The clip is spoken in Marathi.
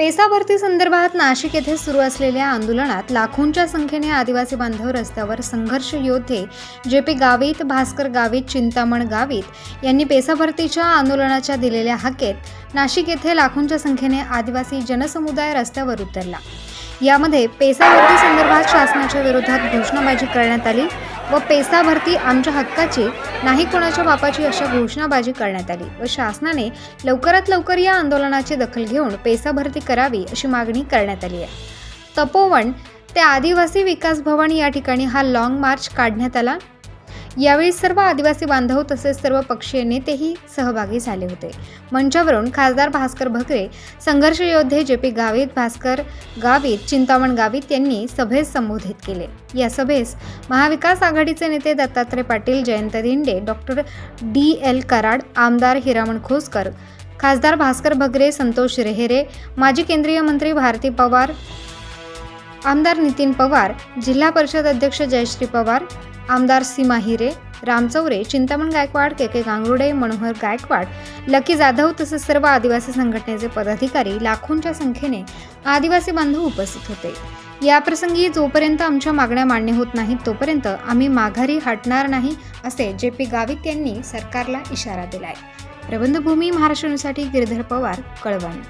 पेसा भरती संदर्भात नाशिक येथे सुरू असलेल्या आंदोलनात लाखोंच्या संख्येने आदिवासी बांधव रस्त्यावर संघर्ष योद्धे जे पी गावित भास्कर गावित चिंतामण गावित यांनी पेसा भरतीच्या आंदोलनाच्या दिलेल्या हाकेत नाशिक येथे लाखोंच्या संख्येने आदिवासी जनसमुदाय रस्त्यावर उतरला. यामध्ये पेसा भरती संदर्भात शासनाच्या विरोधात घोषणाबाजी करण्यात आली व पेसा भरती आमच्या हक्काची नाही कोणाच्या बापाची अशा घोषणाबाजी करण्यात आली व शासनाने लवकरात लवकर या आंदोलनाची दखल घेऊन पेसा भरती करावी अशी मागणी करण्यात आली आहे. तपोवन ते आदिवासी विकास भवन या ठिकाणी हा लाँग मार्च काढण्यात आला. यावेळी सर्व आदिवासी बांधव तसेच सर्व पक्षीय नेतेही सहभागी झाले होते. मंचावरून खासदार भास्कर भकरे संघर्ष योद्धे जे पी गावित भास्कर गावित चिंतामण गावित यांनी सभेस संबोधित केले. या सभेस महाविकास आघाडीचे नेते Dattatray Patil Jayant Dinde doctor D L Karad आमदार हिरामण खोसकर खासदार भास्कर भगरे संतोष रेहेरे माजी केंद्रीय मंत्री भारती पवार आमदार नितीन पवार जिल्हा परिषद अध्यक्ष जयश्री पवार आमदार सीमा हिरे राम चौरे चिंतामण गायकवाड के के गांगुर्डे मनोहर गायकवाड लकी जाधव तसेच सर्व आदिवासी संघटनेचे पदाधिकारी लाखोंच्या संख्येने आदिवासी बांधव उपस्थित होते. याप्रसंगी जोपर्यंत आमच्या मागण्या मान्य होत नाहीत तोपर्यंत आम्ही माघारी हटणार नाही असे जे पी गावित यांनी सरकारला इशारा दिलाय. प्रबंधभूमी महाराष्ट्रसाठी गिरधर पवार कळवण.